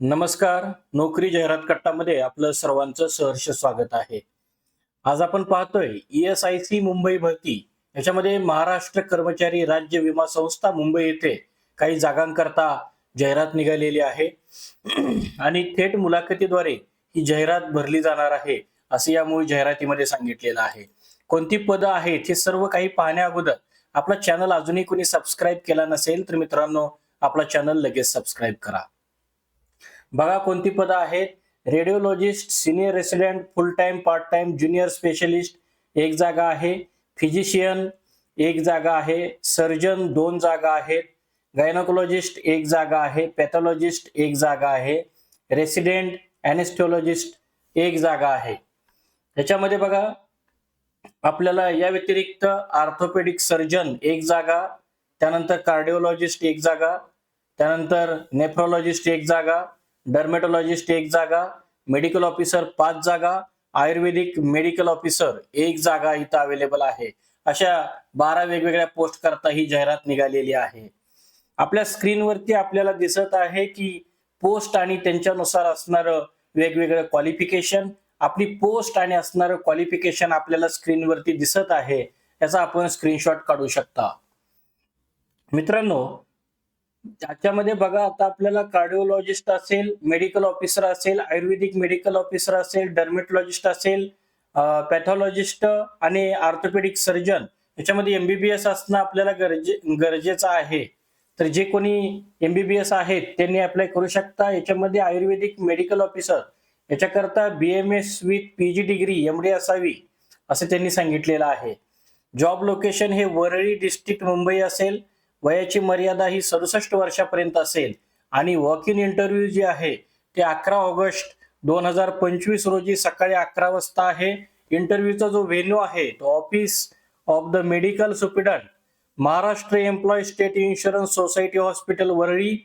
नमस्कार. नोकरी जाहिरात कट्टामध्ये आपलं सर्वांचं सहर्ष स्वागत आहे. आज आपण पाहतोय E S I C Mumbai भरती. याच्यामध्ये महाराष्ट्र कर्मचारी राज्य विमा संस्था मुंबई येथे काही जागांकरता जाहिरात निघालेली आहे. आणि थेट मुलाखतीद्वारे ही जाहिरात भरली जाणार आहे असं या मूळ जाहिरातीमध्ये सांगितलेलं आहे. कोणती पदं आहेत हे सर्व काही पाहण्या अगोदर आपला चॅनल अजूनही कोणी सबस्क्राईब केला नसेल तर मित्रांनो आपला चॅनल लगेच सबस्क्राईब करा. बघा कोणती पदं आहेत. Radiologist senior resident full time part time junior specialist एक जागा आहे. फिजिशियन एक जागा आहे. सर्जन दोन जागा आहेत. गायनोकोलॉजिस्ट एक जागा आहे. पॅथॉलॉजिस्ट एक जागा आहे. रेसिडेंट अॅनेस्टॉलॉजिस्ट एक जागा आहे. याच्यामध्ये बघा आपल्याला या व्यतिरिक्त आर्थोपेडिक सर्जन एक जागा त्यानंतर कार्डिओलॉजिस्ट एक जागा त्यानंतर नेफ्रोलॉजिस्ट एक जागा डर्मेटोलॉजिस्ट एक जागा मेडिकल ऑफिसर पाच जागा आयुर्वेदिक मेडिकल ऑफिसर एक जागा इथं अवेलेबल आहे. अशा बारा वेगवेगळ्या पोस्ट करता ही जाहिरात निघालेली आहे. आपल्या स्क्रीनवरती आपल्याला दिसत आहे की पोस्ट आणि त्यांच्यानुसार असणारं वेगवेगळं क्वालिफिकेशन आपली पोस्ट आणि असणारं क्वालिफिकेशन आपल्याला स्क्रीनवरती दिसत आहे याचा आपण स्क्रीनशॉट काढू शकता. मित्रांनो त्याच्यामध्ये बघा आता आपल्याला कार्डिओलॉजिस्ट असेल मेडिकल ऑफिसर असेल आयुर्वेदिक मेडिकल ऑफिसर असेल डर्मेटॉलॉजिस्ट असेल पॅथॉलॉजिस्ट आणि आर्थोपेडिक सर्जन याच्यामध्ये एमबीबीएस असणं आपल्याला गरजे गरजेचं आहे. तर जे कोणी एमबीबीएस आहेत त्यांनी अप्लाय करू शकता. याच्यामध्ये Ayurvedic medical officer याच्याकरता B M S with PG degree MD असावी असं त्यांनी सांगितलेलं आहे. जॉब लोकेशन हे वरळी डिस्ट्रिक्ट मुंबई असेल. वयाची मर्यादा ही सदुसष्ट वर्षापर्यंत असेल. आणि वॉक इन इंटरव्ह्यू जे आहे ते अकरा ऑगस्ट दोन हजार पंचवीस रोजी सकाळी अकरा वाजता आहे. इंटरव्ह्यूचा जो व्हेन्यू आहे तो office of the medical superintendent Maharashtra employ state insurance society hospital Worli.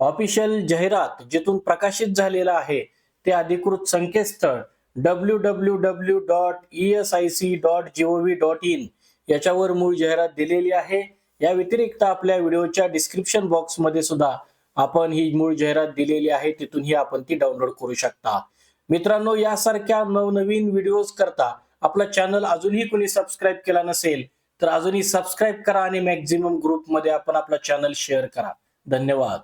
Official जाहिरात जिथून प्रकाशित झालेला आहे ते अधिकृत संकेतस्थळ W W W dot E S I C dot G O V dot in याच्यावर मूळ जाहिरात दिलेली आहे. या व्यतिरिक्त आपल्या व्हिडिओच्या डिस्क्रिप्शन बॉक्समध्ये सुद्धा आपण ही मूळ जाहिरात दिलेली आहे. तिथूनही आपण ती डाउनलोड करू शकता. मित्रांनो यासारख्या नवनवीन व्हिडिओज करता आपला चॅनल अजूनही कोणी सबस्क्राईब केला नसेल तर अजूनही सबस्क्राईब करा आणि मॅक्झिमम ग्रुपमध्ये आपण आपला चॅनल शेअर करा. धन्यवाद.